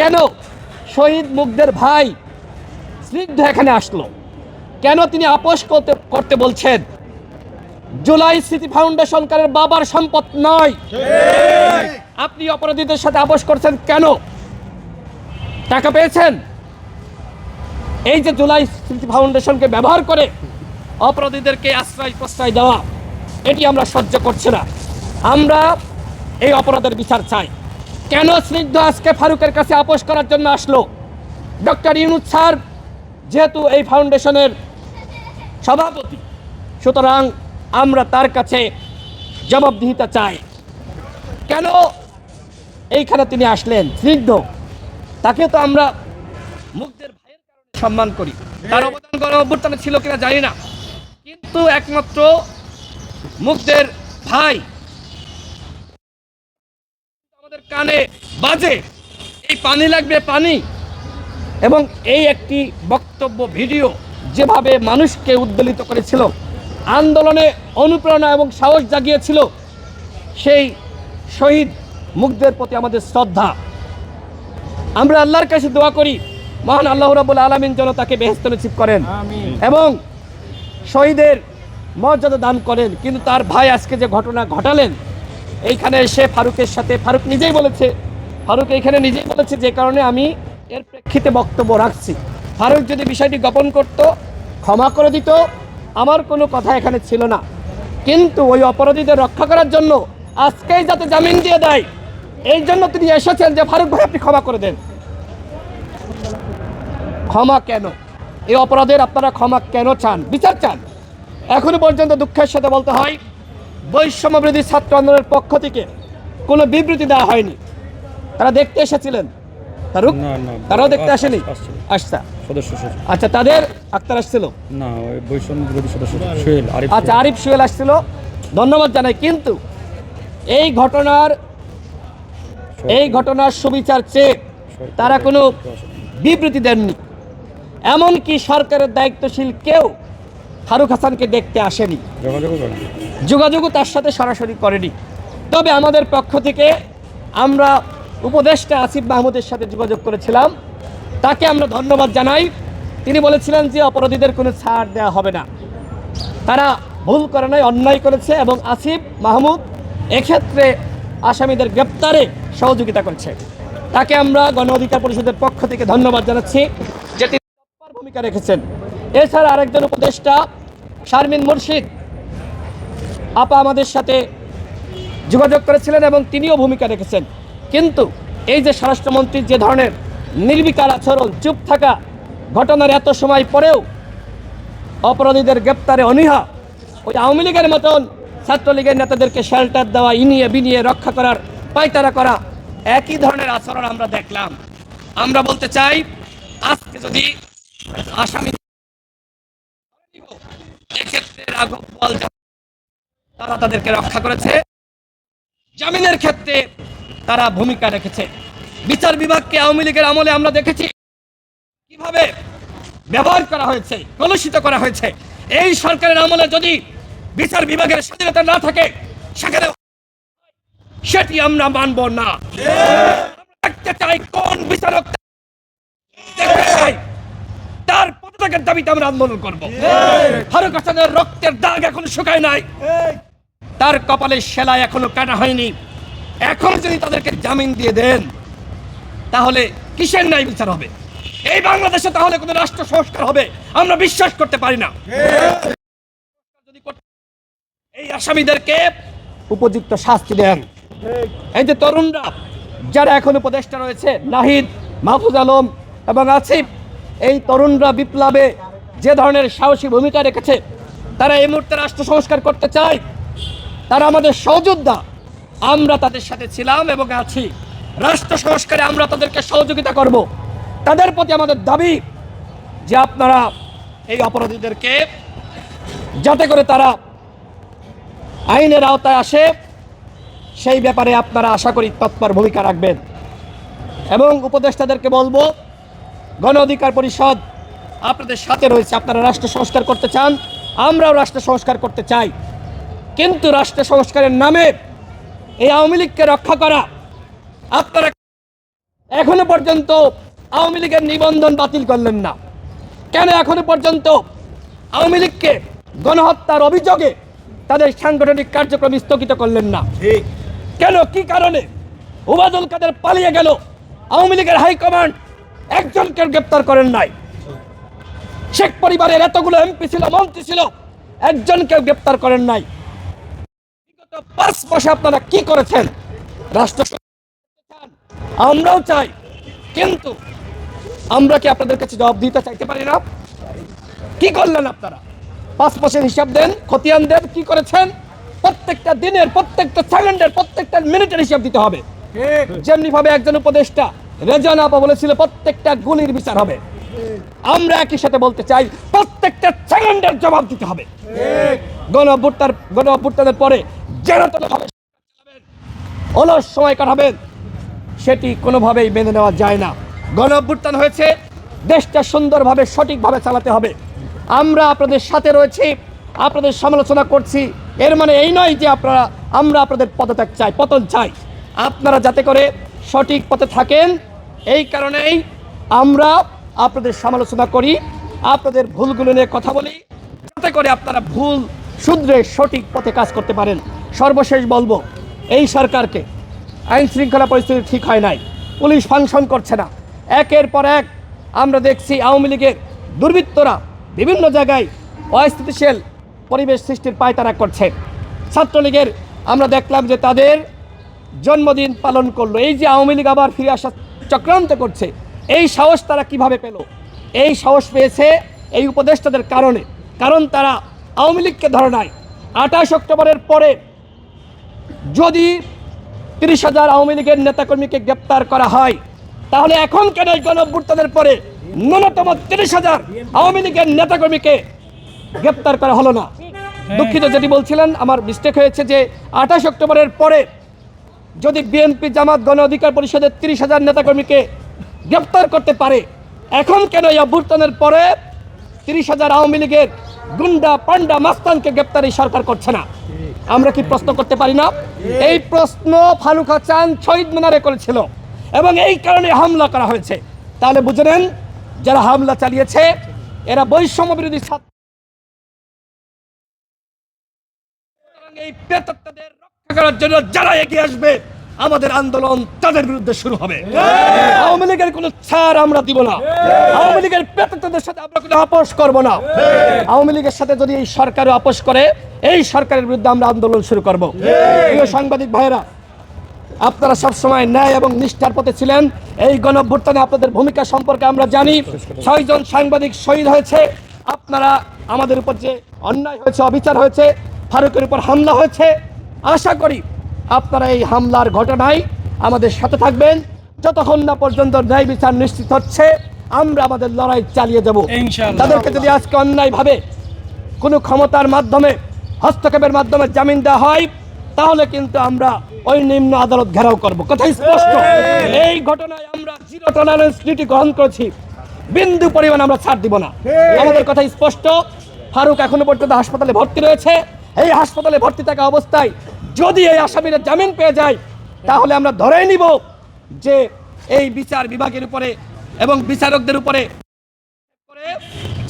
কেন শহীদ মুগ্ধের ভাই স্নিগ্ধ এখানে আসলো? কেন তিনি আপোষ করতে করতে বলছেন? জুলাই স্মৃতি ফাউন্ডেশন কারের বাবার সম্পদ নয়। আপনি অপরাধীদের সাথে আপোষ করছেন কেন? টাকা পেয়েছেন? এই যে জুলাই স্মৃতি ফাউন্ডেশনকে ব্যবহার করে অপরাধীদেরকে আশ্রয় প্রশ্রয় দেওয়া, এটি আমরা সহ্য করছি না। আমরা এই অপরাধের বিচার চাই। কেন স্নিগ্ধ আজকে ফারুকের কাছে আপোষ করার জন্য আসলো? ডক্টর ইউনুস স্যার, যেহেতু এই ফাউন্ডেশনের সভাপতি, সুতরাং আমরা তার কাছে জবাবদিহিতা চাই। কেন এইখানে তিনি আসলেন? স্নিগ্ধ। তাকে তো আমরা মুগ্ধের ভাইয়ের কারণে সম্মান করি। তার অবদান গণ ছিল কিনা জানি না। কিন্তু একমাত্র মুগ্ধের ভাই কানে বাজে। এই পানি লাগবে পানি। এবং এই একটি বক্তব্য ভিডিও যেভাবে মানুষকে উদ্বেলিত করেছিল আন্দোলনে অনুপ্রেরণা এবং সাহস জাগিয়েছিল সেই শহীদ মুগ্ধের প্রতি আমাদের শ্রদ্ধা। আমরা আল্লাহর কাছে দোয়া করি মহান আল্লাহ রাবুল আলমিন যেন তাকে বেহেস্ত নসিব করেন। এবং শহীদের মর্যাদা দান করেন কিন্তু তার ভাই আজকে যে ঘটনা ঘটালেন এইখানে এসে ফারুকের সাথে, ফারুক নিজেই বলেছে, ফারুক এইখানে নিজেই বলেছে যে কারণে আমি এর প্রেক্ষিতে বক্তব্য রাখছি। ফারুক যদি বিষয়টি গোপন করত, ক্ষমা করে দিত, আমার কোনো কথা এখানে ছিল না। কিন্তু ওই অপরাধীদের রক্ষা করার জন্য আজকেই যাতে জামিন দিয়ে দেয়, এই জন্য তিনি এসেছেন যে ফারুক ভাই আপনি ক্ষমা করে দেন। ক্ষমা কেন? এই অপরাধের আপনারা ক্ষমা কেন চান? বিচার চান? এখনও পর্যন্ত দুঃখের সাথে বলতে হয় বৈষম্যবৃদ্ধি ছাত্র আন্দোলনের পক্ষ থেকে কোনো বিবৃতি দেওয়া হয়নি। তারা দেখতে এসেছিলেন। তারাও দেখতে আসেনি। সদস্য আচ্ছা তাদের আক্তার আসছিল? না বৈষম্য বিরোধী সদস্য সোহেল আচ্ছা আরিফ আসছিল। ধন্যবাদ জানাই কিন্তু এই ঘটনার এই ঘটনার সুবিচার চেয়ে তারা কোনো বিবৃতি দেননি। এমনকি সরকারের দায়িত্বশীল কেউ ফারুক হাসানকে দেখতে আসেনি। যোগাযোগও তার সাথে সরাসরি করেনি। তবে আমাদের পক্ষ থেকে আমরা উপদেষ্টা আসিফ মাহমুদের সাথে যোগাযোগ করেছিলাম। তাকে আমরা ধন্যবাদ জানাই। তিনি বলেছিলেন যে অপরাধীদের কোনো ছাড় দেওয়া হবে না। তারা ভুল করে নাই অন্যায় করেছে এবং আসিফ মাহমুদ এক্ষেত্রে আসামিদের গ্রেপ্তারে সহযোগিতা করছে। তাকে আমরা গণ অধিকার পরিষদের পক্ষ থেকে ধন্যবাদ জানাচ্ছি যে তিনি ভূমিকা রেখেছেন। এছাড়া আরেকজন উপদেষ্টা শারমিন মুর্শিদ আপা আমাদের সাথে যোগাযোগ করেছিলেন এবং তিনিও ভূমিকা রেখেছেন। কিন্তু এই যে স্বরাষ্ট্রমন্ত্রীর যে ধরনের নির্বিকার আচরণ, চুপ থাকা ঘটনার এত সময় পরেও অপরাধীদের গ্রেপ্তারে অনীহা, ওই আওয়ামী লীগের মতন ছাত্রলীগের নেতাদেরকে শেল্টার দেওয়া, ইনিয়ে বিনিয়ে রক্ষা করার, পায়তারা করা, একই ধরনের আচরণ আমরা দেখলাম। আমরা বলতে চাই, আজকে যদি আসামি এক্ষেত্রে রাঘব বল তারা তাদেরকে রক্ষা করেছে। জামিনের ক্ষেত্রে তারা ভূমিকা রেখেছে। বিচার বিভাগকে আওয়ামী লীগের আমলে আমরা দেখেছি কীভাবে ব্যবহার করা হয়েছে, কলুষিত করা হয়েছে। এই সরকারের আমলে যদি বিচার বিভাগের স্বাধীনতা না থাকে, সেখানে সেটি আমরা মানব না। দেখতে চাই কোন বিচারক দেখতে চাই তার দাবিতে আমরা আন্দোলন করব। ফারুক হাসানের রক্তের দাগ এখন শুকায় নাই। তার কপালে সেলাই এখনও কাটা হয়নি। এখন যদি তাদেরকে জামিন দিয়ে দেন, তাহলে কিসের ন্যায় বিচার হবে? এই বাংলাদেশে তাহলে কোনো রাষ্ট্র সংস্কার হবে? আমরা বিশ্বাস করতে পারি না। এই আসামিদেরকে উপযুক্ত শাস্তি দেন। এই যে তরুণরা, যারা এখন উপদেষ্টা রয়েছে, নাহিদ, মাহফুজ আলম এবং আসিফ এই তরুণরা বিপ্লবে যে ধরনের সাহসী ভূমিকা রেখেছে, তারা এই মুহূর্তে রাষ্ট্র সংস্কার করতে চায়, তারা আমাদের সহযোদ্ধা। আমরা তাদের সাথে ছিলাম এবং আছি। রাষ্ট্র সংস্কারে আমরা তাদেরকে সহযোগিতা করব। তাদের প্রতি আমাদের দাবি যে আপনারা এই অপরাধীদেরকে যাতে করে তারা আইনের আওতায় আসে, সেই ব্যাপারে আপনারা আশা করি তৎপর ভূমিকা রাখবেন। এবং উপদেষ্টাদেরকে বলব গণ অধিকার পরিষদ আপনাদের সাথে রয়েছে আপনারা রাষ্ট্র সংস্কার করতে চান আমরাও রাষ্ট্র সংস্কার করতে চাই। কিন্তু রাষ্ট্র সংস্কারের নামে এই আওয়ামী লীগকে রক্ষা করা আপনারা এখনও পর্যন্ত আওয়ামী লীগের নিবন্ধন বাতিল করলেন না। কেন এখনও পর্যন্ত আওয়ামী লীগকে গণহত্যার অভিযোগে তাদের সাংগঠনিক কার্যক্রম স্থগিত করলেন না? কেন কি কারণে? ওবায়দুল কাদের পালিয়ে গেল আওয়ামী লীগের হাইকমান্ড একজনকে গ্রেপ্তার করেন নাই। শেখ পরিবারের এতগুলো এমপি ছিল মন্ত্রী ছিল একজনকে গ্রেপ্তার করেন নাই। বিগত পাঁচ মাসে আপনারা কি করেছেন? রাষ্ট্র আমরাও চাই কিন্তু আমরা কি আপনাদের কাছে জবাব দিতে চাইতে পারি না? কি করলেন আপনারা? পাঁচ মাসের হিসাব দেন খতিয়ান দেন কি করেছেন? প্রত্যেকটা দিনের প্রত্যেকটা সেকেন্ডের প্রত্যেকটা মিনিটের হিসাব দিতে হবে। যেমনি ভাবে একজন উপদেষ্টা রেজান আপা বলেছিল, প্রত্যেকটা গুলির বিচার হবে। আমরা একই সাথে বলতে চাই, প্রত্যেকটা সেকেন্ডের জবাব দিতে হবে। গণ অভ্যুত্থার গণ অভ্যুত্থানের পরে যেন ভাবে অলস সময় কাটাবেন, সেটি কোনোভাবেই মেনে নেওয়া যায় না। গণ হয়েছে, দেশটা সুন্দরভাবে, সঠিকভাবে চালাতে হবে। আমরা আপনাদের সাথে রয়েছি, আপনাদের সমালোচনা করছি। এর মানে এই নয় যে আপনারা, আমরা আপনাদের পদত্যাগ চাই, পতন চাই। আপনারা যাতে করে সঠিক পথে থাকেন এই কারণেই আমরা আপনাদের সমালোচনা করি, আপনাদের ভুলগুলো নিয়ে কথা বলি, যাতে করে আপনারা ভুল শুধরে সঠিক পথে কাজ করতে পারেন। সর্বশেষ বলব, এই সরকারকে আইন শৃঙ্খলা পরিস্থিতি ঠিক হয় নাই, পুলিশ ফাংশন করছে না। একের পর এক আমরা দেখছি আওয়ামী লীগের দুর্বৃত্তরা বিভিন্ন জায়গায় অস্থিতিশীল পরিবেশ সৃষ্টির পায়তারা করছে। ছাত্রলীগের আমরা দেখলাম যে তাদের জন্মদিন পালন করল। এই যে আওয়ামী লীগ আবার ফিরে আসা চক্রান্ত করছে, এই সাহস তারা কীভাবে পেল? এই সাহস পেয়েছে এই উপদেষ্টাদের কারণে। কারণ তারা আওয়ামী লীগকে ধরে নাই। আঠাশ অক্টোবরের পরে যদি তিরিশ হাজার আওয়ামী লীগের নেতাকর্মীকে গ্রেপ্তার করা হয়, তাহলে এখন কেন এই গণঅভ্যুত্থানের পরে ন্যূনতম তিরিশ হাজার আওয়ামী লীগের নেতাকর্মীকে গ্রেপ্তার করা হলো না? দুঃখিত, যেটি বলছিলেন, আমার মিস্টেক হয়েছে যে আঠাশ অক্টোবরের পরে যদি বিএনপি জামাত গণ অধিকার পরিষদের তিরিশ হাজার নেতাকর্মীকে গ্রেপ্তার করতে পারে, এখন কেন এই অভ্যুত্থানের পরে তিরিশ হাজার আওয়ামী লীগের গুন্ডা পান্ডা মাস্তানকে গ্রেপ্তার এই সরকার করছে না? আমরা কি প্রশ্ন করতে পারি না? এই প্রশ্ন ফারুক হাসান শহীদ মিনারে করেছিল এবং এই কারণে হামলা করা হয়েছে। তাহলে বুঝে নেন, যারা হামলা চালিয়েছে, এরা বৈষম্য বিরোধী ছাত্র এই রক্ষা করার জন্য যারা এগিয়ে আসবে, আমাদের আন্দোলন তাদের বিরুদ্ধে শুরু হবে। আওয়ামী লীগের কোনো ছাড় আমরা দিব না। আওয়ামী লীগের প্রেতাত্মাদের সাথে আমরা কোনো আপোষ করব না। আওয়ামী লীগের সাথে যদি এই সরকারও আপোষ করে, এই সরকারের বিরুদ্ধে আমরা আন্দোলন শুরু করব। প্রিয় সাংবাদিক ভাইরা আপনারা সবসময় ন্যায় এবং নিষ্ঠার পথে ছিলেন। এই গণঅভ্যুত্থানে আপনাদের ভূমিকা সম্পর্কে আমরা জানি। ছয়জন সাংবাদিক শহীদ হয়েছে। আপনারা আমাদের উপর যে অন্যায় হয়েছে, অবিচার হয়েছে, ফারুকের উপর হামলা হয়েছে আশা করি আপনারা এই হামলার ঘটনায় আমাদের সাথে থাকবেন। যতক্ষণ না পর্যন্ত ন্যায় বিচার নিশ্চিত হচ্ছে আমরা আমাদের লড়াই চালিয়ে যাব। তাদেরকে যদি আজকে অন্যায়ভাবে কোনো ক্ষমতার মাধ্যমে হস্তক্ষেপের মাধ্যমে জামিন দেওয়া হয় তাহলে কিন্তু আমরা ওই নিম্ন আদালত ঘেরাও করব। কথা স্পষ্ট। এই ঘটনায় আমরা জিরো টলারেন্স নীতি গ্রহণ করেছি। বিন্দু পরিমাণ আমরা ছাড় দিব না। আমাদের কথা স্পষ্ট। ফারুক এখনও পর্যন্ত হাসপাতালে ভর্তি রয়েছে। এই হাসপাতালে ভর্তি থাকা অবস্থায় যদি এই আসামিরা জামিন পেয়ে যায় তাহলে আমরা ধরেই নিব যে এই বিচার বিভাগের উপরে এবং বিচারকদের উপরে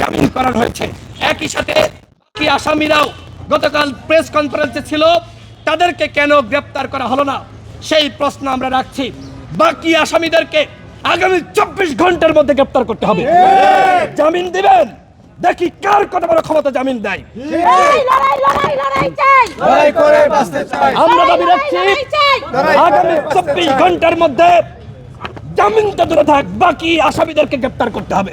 জামিন করানো হয়েছে। একই সাথে বাকি আসামিরাও গতকাল প্রেস কনফারেন্সে ছিল তাদেরকে কেন গ্রেপ্তার করা হলো না? সেই প্রশ্ন আমরা রাখছি। বাকি আসামিদেরকে আগামী চব্বিশ ঘণ্টার মধ্যে গ্রেপ্তার করতে হবে। জামিন দিবেন? দেখি কার কত বড় ক্ষমতা জামিন দেয়। আমরা দাবি রাখছি আগামী চব্বিশ ঘণ্টার মধ্যে জামিনটা দূরে থাক বাকি আসামিদেরকে গ্রেপ্তার করতে হবে।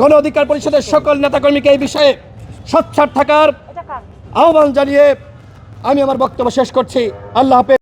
গণ অধিকার পরিষদের সকল নেতাকর্মীকে এই বিষয়ে সোচ্চার থাকার আহ্বান জানিয়ে আমি আমার বক্তব্য শেষ করছি। আল্লাহ হাফেজ।